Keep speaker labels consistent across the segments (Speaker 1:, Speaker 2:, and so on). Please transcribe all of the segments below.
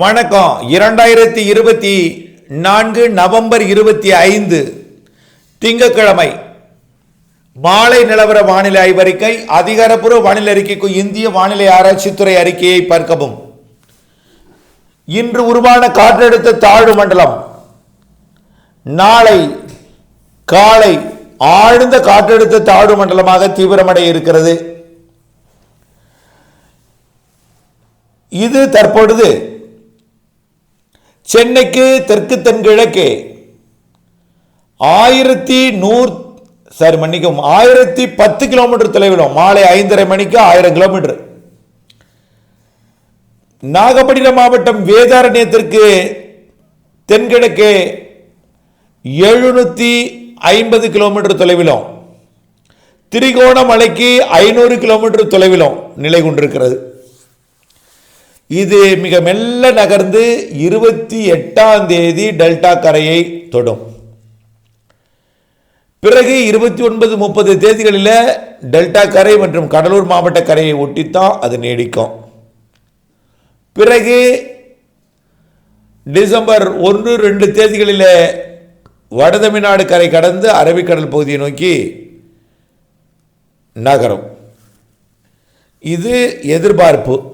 Speaker 1: வணக்கம். இரண்டாயிரத்தி இருபத்தி நான்கு நவம்பர் இருபத்தி ஐந்து திங்கக்கிழமை மாலை நிலவர வானிலை ஆய்வறிக்கை அதிகாரப்பூர்வ வானிலை அறிக்கைக்கு இந்திய வானிலை ஆராய்ச்சித்துறை அறிக்கையை பார்க்கவும். இன்று உருவான காற்றழுத்த தாழ்வு மண்டலம். நாளை காலை ஆழ்ந்த காற்றழுத்த தாழ்வு மண்டலமாக தீவிரமடைய இருக்கிறது. இது தற்பொழுது சென்னைக்கு தெற்கு தென்கிழக்கே. ஆயிரத்தி நூறு சாரி மன்னிக்கும் ஆயிரத்தி பத்து கிலோமீட்டர் தொலைவிலும் மாலை ஐந்தரை மணிக்கு ஆயிரம் கிலோமீட்டர். நாகப்பட்டினம் மாவட்டம் வேதாரண்யத்திற்கு தென்கிழக்கே எழுநூற்றி ஐம்பது கிலோமீட்டர் தொலைவிலும் திரிகோணமலைக்கு ஐநூறு கிலோமீட்டர் தொலைவிலும் நிலை கொண்டிருக்கிறது. இது மிக மெல்ல நகர்ந்து இருபத்தி எட்டாம் தேதி டெல்டா கரையை தொடும். பிறகு இருபத்தி ஒன்பது முப்பது தேதிகளில் டெல்டா கரை மற்றும் கடலூர் மாவட்ட கரையை ஒட்டித்தான் அது நீடிக்கும். பிறகு டிசம்பர் ஒன்று ரெண்டு தேதிகளில் வடதமிழ்நாடு கரை கடந்து அரபிக்கடல் பகுதியை நோக்கி நகரும். இது எதிர்பார்ப்பு.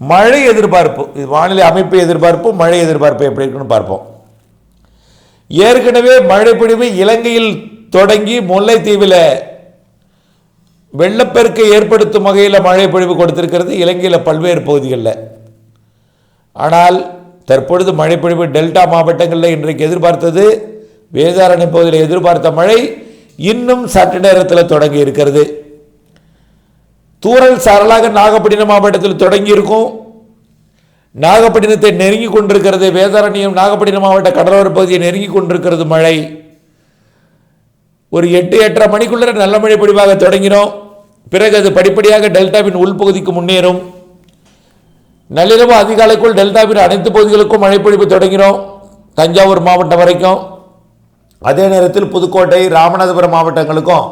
Speaker 1: மழை எதிர்பார்ப்பு வானிலை அமைப்பு எதிர்பார்ப்பு மழை எதிர்பார்ப்பு எப்படி இருக்குன்னு பார்ப்போம். ஏற்கனவே மழைப்பொழிவு இலங்கையில் தொடங்கி முல்லைத்தீவில் வெள்ளப்பெருக்கை ஏற்படுத்தும் வகையில் மழை பொழிவு கொடுத்திருக்கிறது இலங்கையில் பல்வேறு பகுதிகளில். ஆனால் தற்பொழுது மழைப்பொழிவு டெல்டா மாவட்டங்களில் இன்றைக்கு எதிர்பார்த்தது வேதாரண்ய பகுதியில் எதிர்பார்த்த மழை இன்னும் சற்று நேரத்தில் தொடங்கி இருக்கிறது. தூரல் சாரலாக நாகப்பட்டினம் மாவட்டத்தில் தொடங்கியிருக்கும். நாகப்பட்டினத்தை நெருங்கி கொண்டிருக்கிறது வேதாரண்யம் நாகப்பட்டினம் மாவட்ட கடலோர பகுதியை நெருங்கி கொண்டிருக்கிறது மழை. ஒரு எட்டு எட்டரை மணிக்குள்ள நல்ல மழை பொழிவாக தொடங்கினோம். பிறகு அது படிப்படியாக டெல்டாவின் உள்பகுதிக்கு முன்னேறும். நள்ளிரவு அதிகாலைக்குள் டெல்டாவின் அனைத்து பகுதிகளுக்கும் மழைப்பொழிவு தொடங்கினோம் தஞ்சாவூர் மாவட்டம் வரைக்கும். அதே நேரத்தில் புதுக்கோட்டை ராமநாதபுரம் மாவட்டங்களுக்கும்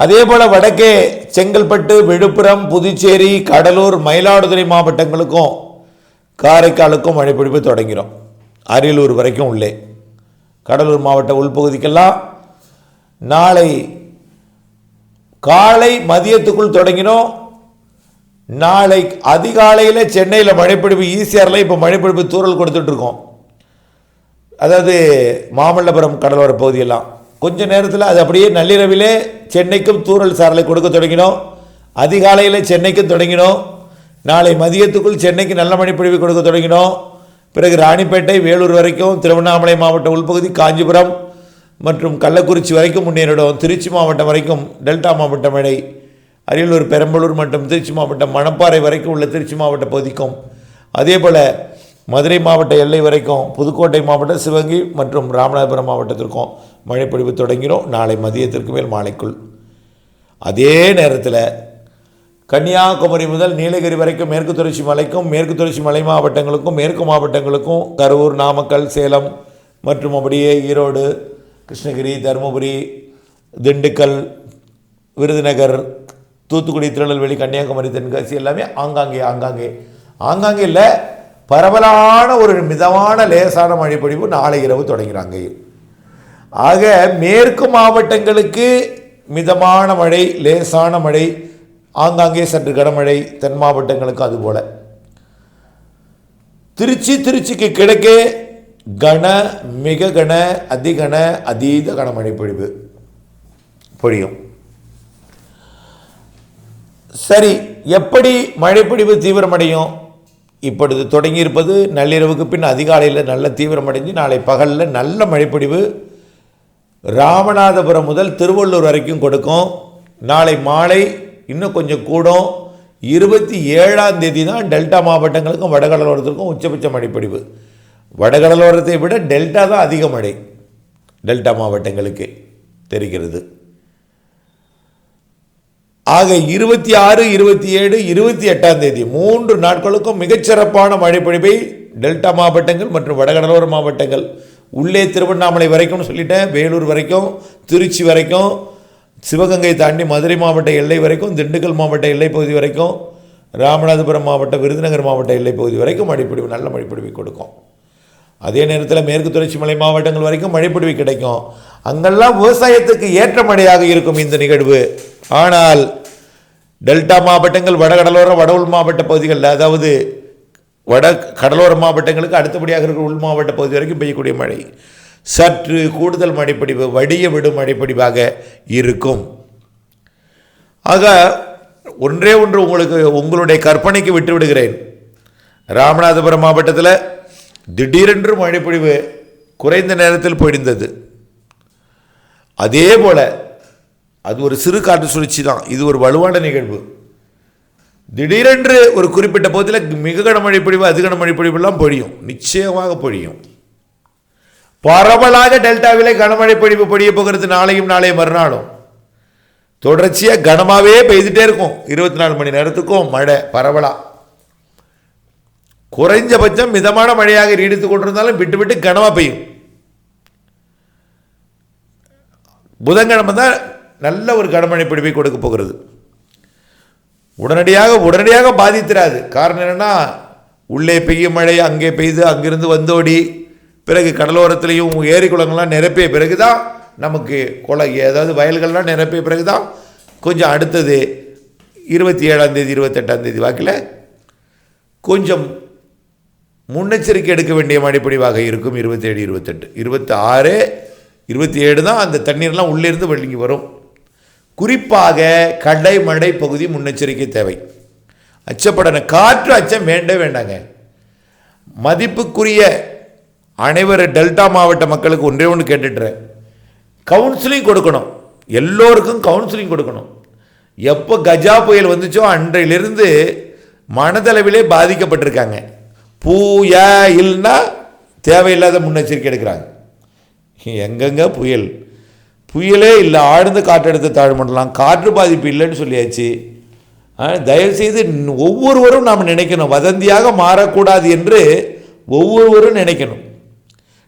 Speaker 1: அதே போல வடக்கே செங்கல்பட்டு விழுப்புரம் புதுச்சேரி கடலூர் மயிலாடுதுறை மாவட்டங்களுக்கும் காரைக்காலுக்கும் மழைப்பிடிப்பு தொடங்கிறோம். அரியலூர் வரைக்கும் உள்ளே. கடலூர் மாவட்ட உள்பகுதிக்கெல்லாம் நாளை காலை மதியத்துக்குள் தொடங்கினோம். நாளை அதிகாலையில் சென்னையில் மழைப்பிடிப்பு ஈசிஆரில் இப்போ மழைப்பிடிப்பு தூரல் கொடுத்துட்ருக்கோம் அதாவது மாமல்லபுரம் கடலோர பகுதியெல்லாம். கொஞ்ச நேரத்தில் அது அப்படியே நள்ளிரவிலே சென்னைக்கும் தூறல் சாரலை கொடுக்க தொடங்கினோம். அதிகாலையில் சென்னைக்கும் தொடங்கினோம். நாளை மதியத்துக்குள் சென்னைக்கு நல்ல மழை கொடுக்க தொடங்கினோம். பிறகு ராணிப்பேட்டை வேலூர் வரைக்கும் திருவண்ணாமலை மாவட்ட உள்பகுதி காஞ்சிபுரம் மற்றும் கள்ளக்குறிச்சி வரைக்கும் முன்னேறிடும் திருச்சி மாவட்டம் வரைக்கும் டெல்டா மாவட்ட மழை அரியலூர் பெரம்பலூர் மற்றும் திருச்சி மாவட்டம் மணப்பாறை வரைக்கும் உள்ள திருச்சி மாவட்ட பகுதிக்கும் அதே போல் மதுரை மாவட்ட எல்லை வரைக்கும் புதுக்கோட்டை மாவட்டம் சிவகங்கை மற்றும் ராமநாதபுரம் மாவட்டத்திற்கும் மழைப்பொழிவு தொடங்கிடும் நாளை மதியத்திற்கு மேல் மாலைக்குள். அதே நேரத்தில் கன்னியாகுமரி முதல் நீலகிரி வரைக்கும் மேற்கு தொடர்ச்சி மலைக்கும் மேற்கு தொடர்ச்சி மலை மாவட்டங்களுக்கும் மேற்கு மாவட்டங்களுக்கும் கரூர் நாமக்கல் சேலம் மற்றும் அப்படியே ஈரோடு கிருஷ்ணகிரி தருமபுரி திண்டுக்கல் விருதுநகர் தூத்துக்குடி திருநெல்வேலி கன்னியாகுமரி தென்காசி எல்லாமே ஆங்காங்கே ஆங்காங்கே. ஆங்காங்கே இல்லை பரவலான ஒரு மிதமான லேசான மழைப்பொழிவு நாளை இரவு தொடங்கிறாங்க. ஆக மேற்கு மாவட்டங்களுக்கு மிதமான மழை லேசான மழை ஆங்காங்கே சற்று கனமழை தென் மாவட்டங்களுக்கு அதுபோல். திருச்சி திருச்சிக்கு கிழக்கே கன மிக கன அதிகன அதீத கனமழை பொழிவு பொழியும். சரி எப்படி மழைப்பொழிவு தீவிரமடையும்? இப்பொழுது தொடங்கியிருப்பது நள்ளிரவுக்கு பின் அதிகாலையில் நல்ல தீவிரமடைஞ்சு நாளை பகலில் நல்ல மழைப்பொழிவு ராமநாதபுரம் முதல் திருவள்ளூர் வரைக்கும் கொடுக்கும். நாளை மாலை இன்னும் கொஞ்சம் கூடும். இருபத்தி ஏழாம் தேதி தான் டெல்டா மாவட்டங்களுக்கும் வடகடலோரத்திற்கும் உச்சபட்ச மழைப்பொழிவு. வடகடலோரத்தை விட டெல்டா தான் அதிக மழை டெல்டா மாவட்டங்களுக்கு தெரிகிறது. ஆக இருபத்தி ஆறு இருபத்தி ஏழு இருபத்தி எட்டாம் தேதி மூன்று நாட்களுக்கும் மிகச்சிறப்பான மழைப்பொழிவை டெல்டா மாவட்டங்கள் மற்றும் வடகடலோர மாவட்டங்கள் உள்ளே திருவண்ணாமலை வரைக்கும்னு சொல்லிட்டேன். வேலூர் வரைக்கும் திருச்சி வரைக்கும் சிவகங்கை தாண்டி மதுரை மாவட்ட எல்லை வரைக்கும் திண்டுக்கல் மாவட்ட எல்லை பகுதி வரைக்கும் ராமநாதபுரம் மாவட்டம் விருதுநகர் மாவட்ட எல்லைப்பகுதி வரைக்கும் மழைப்பொழிவு நல்ல மழைப்பொழிவை கொடுக்கும். அதே நேரத்தில் மேற்கு தொடர்ச்சி மலை மாவட்டங்கள் வரைக்கும் மழைப்பொழிவு கிடைக்கும். அங்கெல்லாம் விவசாயத்துக்கு ஏற்ற மழையாக இருக்கும் இந்த நிகழ்வு. ஆனால் டெல்டா மாவட்டங்கள் வடகடலோர வடவுள் மாவட்ட பகுதிகளில் அதாவது வட கடலோர மாவட்டங்களுக்கு அடுத்தபடியாக இருக்கிற உள் மாவட்ட பகுதி வரைக்கும் பெய்யக்கூடிய மழை. சற்று கூடுதல் மழைப்பொழிவு வடிய விடும் மழைப்பொழிவாக இருக்கும். ஆக ஒன்றே ஒன்று உங்களுக்கு உங்களுடைய கற்பனைக்கு விட்டு விடுகிறேன் ராமநாதபுரம் மாவட்டத்தில் திடீரென்று மழைப்பொழிவு குறைந்த நேரத்தில் பொழிந்தது. அதே போல் அது ஒரு சிறு காற்று சுழற்சி தான். இது ஒரு வலுவான நிகழ்வு. திடீரென்று ஒரு குறிப்பிட்ட பகுதியில் மிக கனமழை பொழிவு அது கனமழை பொழிவுலாம் பொழியும். நிச்சயமாக பொழியும். பரவலாக டெல்டாவிலே கனமழை பொழிவு பொழிய போகிறது நாளையும் நாளைய மறுநாளும். தொடர்ச்சியாக கனமாகவே பெய்துட்டே இருக்கும். இருபத்தி நாலு மணி நேரத்துக்கும் மழை பரவலாக குறைஞ்சபட்சம் மிதமான மழையாக நீடித்து கொண்டிருந்தாலும் விட்டு விட்டு கனமாக பெய்யும். புதன்கிழமை தான் நல்ல ஒரு கனமழை பிடிப்பை கொடுக்க போகிறது. உடனடியாக உடனடியாக பாதித்திராது. காரணம் என்னென்னா உள்ளே பெய்யும் மழை அங்கே பெய்து அங்கிருந்து வந்தோடி பிறகு கடலோரத்துலேயும் ஏரி குளங்கள்லாம் நிரப்பிய பிறகு தான் நமக்கு குளம் ஏதாவது வயல்கள்லாம் நிரப்பிய பிறகு தான் கொஞ்சம் அடுத்தது இருபத்தி ஏழாம் தேதி இருபத்தெட்டாம் தேதி வாக்கில் கொஞ்சம் முன்னெச்சரிக்கை எடுக்க வேண்டிய மழைப்பொழிவாக இருக்கும் இருபத்தேழு இருபத்தெட்டு. இருபத்தி ஆறு இருபத்தி ஏழு தான் அந்த தண்ணீர்லாம் உள்ளேருந்து வெளியே வரும். குறிப்பாக கடைமடை பகுதி முன்னெச்சரிக்கை தேவை. அச்சப்படன காற்று அச்சம் வேண்டே வேண்டாங்க. மதிப்புக்குரிய அனைவர் டெல்டா மாவட்ட மக்களுக்கு ஒன்றே ஒன்று கேட்டுட்டுறேன். கவுன்சிலிங் கொடுக்கணும். எல்லோருக்கும் கவுன்சிலிங் கொடுக்கணும். எப்போ கஜா புயல் வந்துச்சோ அன்றையிலிருந்து மனதளவிலே பாதிக்கப்பட்டிருக்காங்க. பூயா இல்லைன்னா தேவையில்லாத முன்னெச்சரிக்கை எடுக்கிறாங்க. எங்கெங்க புயல்? புயலே இல்லை ஆழ்ந்த காற்றழுத்த தாழ்மண்டலம் காற்று பாதிப்பு இல்லைன்னு சொல்லியாச்சு. தயவுசெய்து ஒவ்வொருவரும் நாம் நினைக்கணும். வதந்தியாக மாறக்கூடாது என்று ஒவ்வொருவரும் நினைக்கணும்.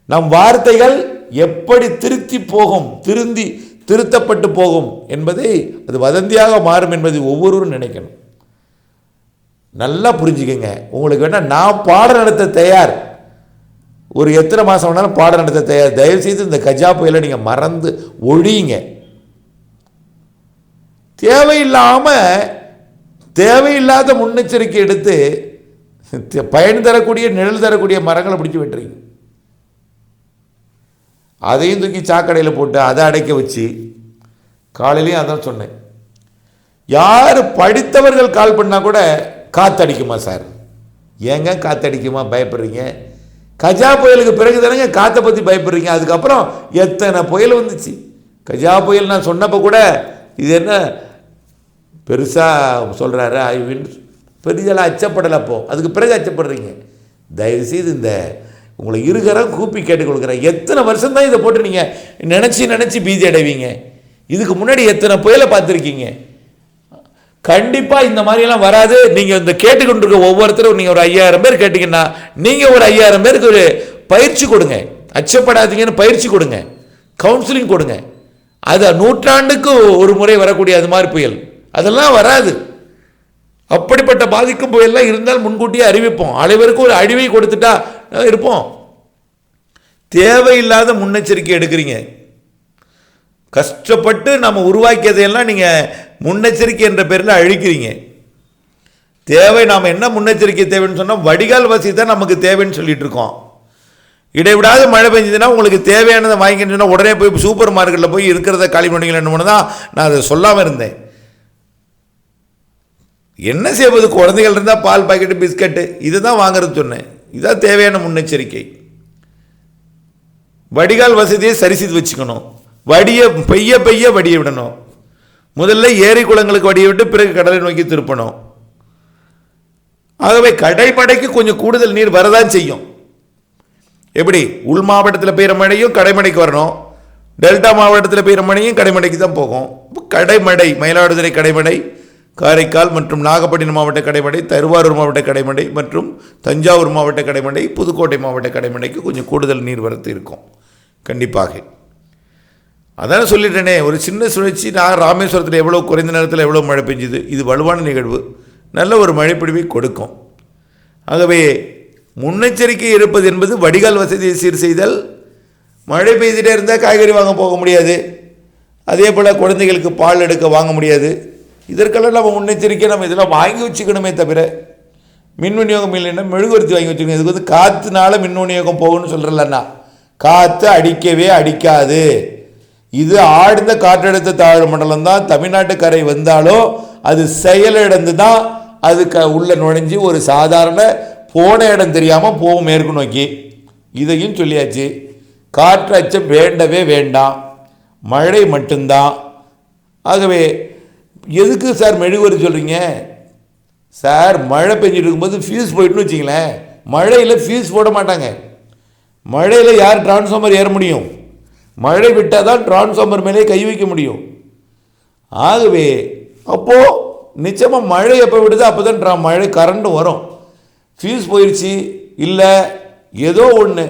Speaker 1: நம் வார்த்தைகள் எப்படி திருத்தி போகும் திருந்தி திருத்தப்பட்டு போகும் என்பதை அது வதந்தியாக மாறும் என்பதை ஒவ்வொருவரும் நினைக்கணும். நல்லா புரிஞ்சுக்கங்க. உங்களுக்கு வேணால் நான் பாடம் நடத்த தயார். ஒரு எத்தனை மாதம் வேணாலும் பாடம் நடத்த தயார். தயவுசெய்து இந்த கஜா புயலை நீங்கள் மறந்து ஒழியுங்க. தேவையில்லாமல் தேவையில்லாத முன்னெச்சரிக்கை எடுத்து பயன் தரக்கூடிய நிழல் தரக்கூடிய மரங்களை பிடிச்சி வெட்டுறீங்க. அதையும் தூக்கி சாக்கடையில் போட்டு அதை அடைக்க வச்சு காலையிலையும் அதான் சொன்னேன். யார் படித்தவர்கள் கால் பண்ணால் கூட காத்தடிக்குமா சார்? ஏங்க காத்தடிக்குமா? பயப்படுறீங்க? கஜா புயலுக்கு பிறகு தானேங்க காற்றை பற்றி பயப்படுறீங்க. அதுக்கப்புறம் எத்தனை புயல் வந்துச்சு? கஜா புயல் நான் சொன்னப்போ கூட இது என்ன? பெருசாக சொல்கிறாரு ஐவின். பெரியலாம் அச்சப்படலை அப்போ அதுக்கு பிறகு அச்சப்படுறீங்க. தயவுசெய்து இந்த உங்களை இருக்கிற கூப்பி கேட்டுக்கொள்கிறேன். எத்தனை வருஷம் தான் இதை போட்டு நீங்கள் நினச்சி நினச்சி பீதி அடைவீங்க. இதுக்கு முன்னாடி எத்தனை புயலை பார்த்துருக்கீங்க? கண்டிப்பாக இந்த மாதிரியெல்லாம் வராது. நீங்கள் இந்த கேட்டுக்கொண்டிருக்க ஒவ்வொருத்தரும் நீங்கள் ஒரு ஐயாயிரம் பேர் கேட்டிங்கன்னா நீங்கள் ஒரு ஐயாயிரம் பேருக்கு ஒரு பயிற்சி கொடுங்க. அச்சப்படாதீங்கன்னு பயிற்சி கொடுங்க. கவுன்சிலிங் கொடுங்க. அது நூற்றாண்டுக்கு ஒரு முறை வரக்கூடிய அது மாதிரி புயல். அதெல்லாம் வராது. அப்படிப்பட்ட பாதிக்கும் புயல்லாம் இருந்தால் முன்கூட்டியே அறிவிப்போம். அனைவருக்கும் ஒரு அழிவை கொடுத்துட்டா இருப்போம். தேவையில்லாத முன்னெச்சரிக்கை எடுக்கிறீங்க. கஷ்டப்பட்டு நம்ம உருவாக்கியதையெல்லாம் நீங்கள் முன்னெச்சரிக்கை என்ற பேரில் அழிக்கிறீங்க. தேவை நாம் என்ன முன்னெச்சரிக்கை தேவைன்னு சொன்னால் வடிகால் வசதி தான் நமக்கு தேவைன்னு சொல்லிட்டு இருக்கோம். இடைவிடாது மழை பெஞ்சதுன்னா உங்களுக்கு தேவையானதை வாங்கிக்கணும்னா உடனே போய் சூப்பர் மார்க்கெட்டில் போய் இருக்கிறத காலி பண்ணிக்கலன்னு தான் நான் அதை சொல்லாமல் இருந்தேன். என்ன செய்வது? குழந்தைகள் இருந்தால் பால் பாக்கெட்டு பிஸ்கட்டு இதை தான் வாங்குறது சொன்னேன். இதுதான் தேவையான முன்னெச்சரிக்கை. வடிகால் வசதியை சரி செய்து வச்சுக்கணும். வடியை பெய்ய பெய்ய வடியை விடணும். முதல்ல ஏரி குளங்களுக்கு வடிவிட்டு பிறகு கடலை நோக்கி திருப்பணும். ஆகவே கடைமடைக்கு கொஞ்சம் கூடுதல் நீர் வரதான் செய்யும். எப்படி? உள் மாவட்டத்தில் பெய்கிற மழையும் கடைமடைக்கு வரணும். டெல்டா மாவட்டத்தில் பெய்கிற மழையும் கடைமடைக்கு தான் போகும். கடைமடை மயிலாடுதுறை கடைமடை காரைக்கால் மற்றும் நாகப்பட்டினம் மாவட்ட கடைமடை தருவாரூர் மாவட்ட கடைமடை மற்றும் தஞ்சாவூர் மாவட்ட கடைமடை புதுக்கோட்டை மாவட்ட கடைமடைக்கு கொஞ்சம் கூடுதல் நீர் வரத்து இருக்கும். கண்டிப்பாக. அதான் சொல்லிட்டேனே ஒரு சின்ன சுழற்சி நான் ராமேஸ்வரத்தில் எவ்வளோ குறைந்த நேரத்தில் எவ்வளோ மழை பெஞ்சுது இது வலுவான நிகழ்வு. நல்ல ஒரு மழைப்பிடிவை கொடுக்கும். ஆகவே முன்னெச்சரிக்கை இருப்பது என்பது வடிகால் வசதியை சீர் செய்தல். மழை பெய்துட்டே இருந்தால் காய்கறி வாங்க போக முடியாது. அதே போல் குழந்தைகளுக்கு பால் எடுக்க வாங்க முடியாது. இதற்கெல்லாம் நம்ம முன்னெச்சரிக்கை நம்ம இதெல்லாம் வாங்கி வச்சுக்கணுமே தவிர மின் விநியோகம் இல்லைன்னா மெழுகுவர்த்தி வாங்கி வச்சுக்கணும். இதுக்கு வந்து காற்றுனால மின் விநியோகம் போகணும்னு சொல்கிறல்லண்ணா காற்று அடிக்கவே அடிக்காது. இது ஆழ்ந்த காற்றழுத்த தாழ்வு மண்டலம் தான். தமிழ்நாட்டு கரை வந்தாலும் அது செயலிழந்து தான் அது க உள்ள நுழைஞ்சு ஒரு சாதாரண போன இடம் தெரியாமல் போகும் மேற்கு நோக்கி. இதையும் சொல்லியாச்சு. காற்று அச்சம் வேண்டவே வேண்டாம். மழை மட்டும்தான். ஆகவே எதுக்கு சார் மெழுகுவரி சொல்கிறீங்க சார் மழை பெஞ்சிட்டு இருக்கும்போது ஃபியூஸ் போயிட்டுன்னு வச்சிங்களேன் மழையில் ஃபியூஸ் போட மாட்டாங்க. மழையில் யார் டிரான்ஸ்ஃபார்மர் ஏற முடியும்? மழை விட்டால் தான் டிரான்ஸ்ஃபார்மர் மேலே கை வைக்க முடியும். ஆகவே அப்போது நிச்சயமாக மழை எப்போ விடுதோ அப்போ தான் ட்ரா மழை கரண்ட்டும் வரும். ஃபியூஸ் போயிடுச்சு இல்லை ஏதோ ஒன்று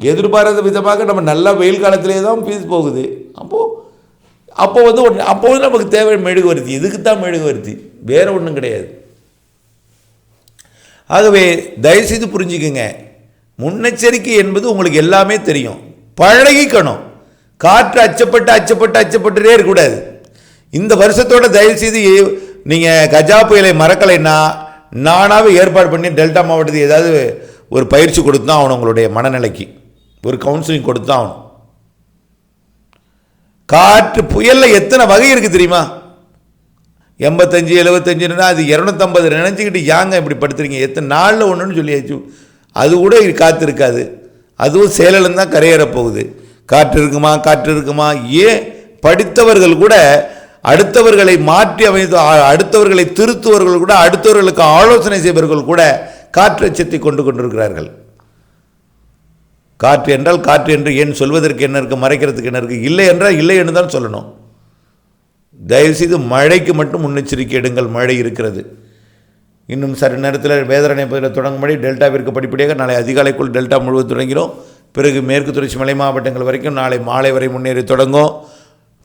Speaker 1: எதிர்பாராத விதமாக நம்ம நல்லா வெயில் காலத்திலே தான் ஃபீஸ் போகுது. அப்போது அப்போ வந்து ஒன்று அப்போ வந்து நமக்கு தேவை மெழுகுவர்த்தி. இதுக்கு தான் மெழுகுவர்த்தி? வேறு ஒன்றும் கிடையாது. ஆகவே தயவுசெய்து புரிஞ்சுக்குங்க. முன்னெச்சரிக்கை என்பது உங்களுக்கு எல்லாமே தெரியும். பழகிக்கணும். காற்று அச்சப்பட்டு அச்சப்பட்டு அச்சப்பட்டுட்டே இருக்கக்கூடாது. இந்த வருஷத்தோட தயவு செய்து நீங்கள் கஜா புயலை மறக்கலைன்னா நானாகவே ஏற்பாடு பண்ணி டெல்டா மாவட்டத்துக்கு ஏதாவது ஒரு பயிற்சி கொடுத்து தான் ஆகணும் உங்களுடைய மனநிலைக்கு. ஒரு கவுன்சிலிங் கொடுத்து தான் ஆகணும். காற்று புயலில் எத்தனை வகை இருக்குது தெரியுமா? எண்பத்தஞ்சு எழுபத்தஞ்சுன்னா அது இரநூத்தம்பது. நினச்சிக்கிட்டு யாங்க இப்படி படுத்துறீங்க? எத்தனை நாளில் ஒன்றுன்னு சொல்லியாச்சு. அது கூட இது காற்று இருக்காது. அதுவும் சேலம் தான் கரையேற போகுது. காற்று இருக்குமா காற்று இருக்குமா? ஏன் படித்தவர்கள் கூட அடுத்தவர்களை மாற்றி அமைத்து அடுத்தவர்களை திருத்துவர்கள் கூட அடுத்தவர்களுக்கு ஆலோசனை செய்பவர்கள் கூட காற்று அச்சத்தை கொண்டு கொண்டிருக்கிறார்கள். காற்று என்றால் காற்று என்று ஏன் சொல்வதற்கு என்ன இருக்குது மறைக்கிறதுக்கு என்ன இருக்குது இல்லை என்றால் இல்லை என்று தான் சொல்லணும். தயவுசெய்து மழைக்கு மட்டும் முன்னெச்சரிக்கை எடுங்கள் மழை இருக்கிறது. இன்னும் சரி நேரத்தில் வேதரணை பகுதியில் தொடங்கும்படி டெல்டாவிற்கு படிப்படியாக நாளை அதிகாலைக்குள் டெல்டா முழுவதும் தொடங்கிடும் பிறகு மேற்கு தொடர்ச்சி மலை மாவட்டங்கள் வரைக்கும் நாளை மாலை வரை முன்னேறி தொடங்கும்.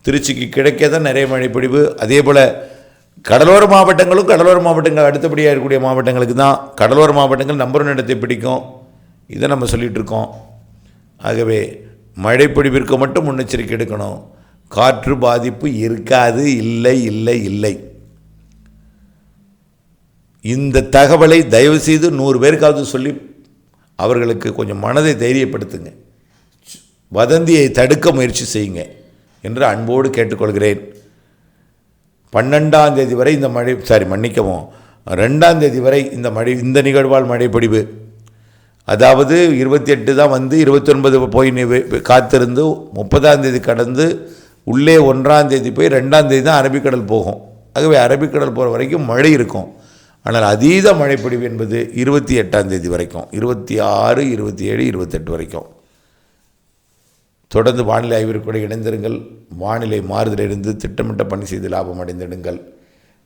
Speaker 1: திருச்சிக்கு கிடைக்க தான் நிறைய மழை பொழிவு அதே போல் கடலோர மாவட்டங்களும் கடலோர மாவட்டங்கள் அடுத்தபடியாக இருக்கக்கூடிய மாவட்டங்களுக்கு தான் கடலோர மாவட்டங்கள் நம்பர் ஒன் இடத்தை பிடிக்கும். இதை நம்ம சொல்லிகிட்டு இருக்கோம். ஆகவே மழைப்பொழிவிற்கு மட்டும் முன்னெச்சரிக்கை எடுக்கணும். காற்று பாதிப்பு இருக்காது. இல்லை இல்லை இல்லை. இந்த தகவலை தயவு செய்து நூறு பேருக்காவது சொல்லி அவர்களுக்கு கொஞ்சம் மனதை தைரியப்படுத்துங்க. வதந்தியை தடுக்க முயற்சி செய்யுங்க என்று அன்போடு கேட்டுக்கொள்கிறேன். பன்னெண்டாம் தேதி வரை இந்த மழை சாரி மன்னிக்கவும். ரெண்டாம் தேதி வரை இந்த மழை இந்த நிகழ்வால் மழைப்பொடிவு அதாவது இருபத்தி எட்டு தான் வந்து இருபத்தொன்பது போய் காத்திருந்து முப்பதாம் தேதி கடந்து உள்ளே ஒன்றாம் தேதி போய் ரெண்டாம் தேதி தான் அரபிக்கடல் போகும். ஆகவே அரபிக்கடல் போகிற வரைக்கும் மழை இருக்கும். ஆனால் அதீத மழைப்பொழிவு என்பது இருபத்தி எட்டாம் தேதி வரைக்கும் இருபத்தி ஆறு இருபத்தி ஏழு இருபத்தெட்டு வரைக்கும். தொடர்ந்து வானிலை ஆய்விற்கு கூட இணைந்திருங்கள். வானிலை மாறுதலிருந்து திட்டமிட்ட பணி செய்து லாபம் அடைந்திடுங்கள்.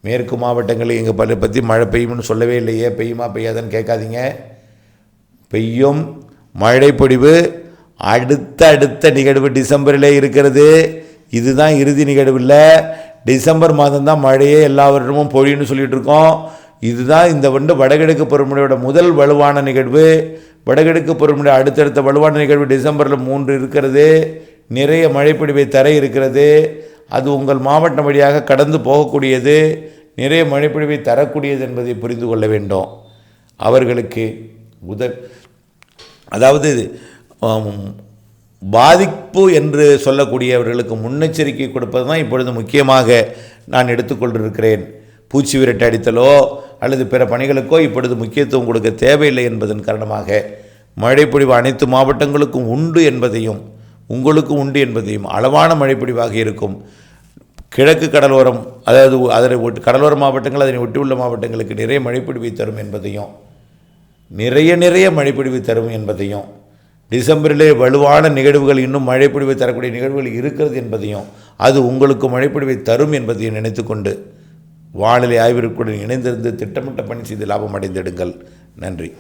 Speaker 1: மேற்கு மாவட்டங்களில் எங்கள் பல பற்றி மழை பெய்யும்னு சொல்லவே இல்லையே. பெய்யுமா பெய்யாதான்னு கேட்காதீங்க. பெய்யும் மழை பொழிவு அடுத்த அடுத்த நிகழ்வு டிசம்பரிலே இருக்கிறது. இதுதான் இறுதி நிகழ்வு இல்லை. டிசம்பர் மாதம் தான் மழையே எல்லா வருடமும் பொழியும்னு இருக்கோம். இதுதான் இந்த வந்து வடகிழக்கு பருவமழையோட முதல் வலுவான நிகழ்வு. வடகிழக்கு பருவமழை அடுத்தடுத்த வலுவான நிகழ்வு டிசம்பரில் மூன்று இருக்கிறது. நிறைய மழைப்பிடிவை தர இருக்கிறது. அது உங்கள் மாவட்டம் வழியாக கடந்து போகக்கூடியது. நிறைய மழைப்பிடிவை தரக்கூடியது என்பதை புரிந்து கொள்ள வேண்டும். அவர்களுக்கு உத அதாவது பாதிப்பு என்று சொல்லக்கூடியவர்களுக்கு முன்னெச்சரிக்கை கொடுப்பது தான் இப்பொழுது முக்கியமாக நான் எடுத்துக்கொண்டிருக்கிறேன். பூச்சி விரட்டு அடித்தலோ அல்லது பிற பணிகளுக்கோ இப்பொழுது முக்கியத்துவம் கொடுக்க தேவையில்லை என்பதன் காரணமாக மழைப்பொழிவு அனைத்து மாவட்டங்களுக்கும் உண்டு என்பதையும் உங்களுக்கும் உண்டு என்பதையும் அளவான மழைப்பொழிவாக இருக்கும். கிழக்கு கடலோரம் அதாவது அதனை ஒட்டி கடலோர மாவட்டங்கள் அதனை ஒட்டியுள்ள மாவட்டங்களுக்கு நிறைய மழைப்பிடிவை தரும் என்பதையும் நிறைய நிறைய மழைப்பிடிவை தரும் என்பதையும் டிசம்பரிலே வலுவான நிகழ்வுகள் இன்னும் மழைப்பிடிவை தரக்கூடிய நிகழ்வுகள் இருக்கிறது என்பதையும் அது உங்களுக்கு மழைப்பிடிவை தரும் என்பதையும் நினைத்துக்கொண்டு வானிலை ஆய்விற்குடன் இணைந்திருந்து திட்டமிட்ட பணி செய்து லாபம் அடைந்திடுங்கள். நன்றி.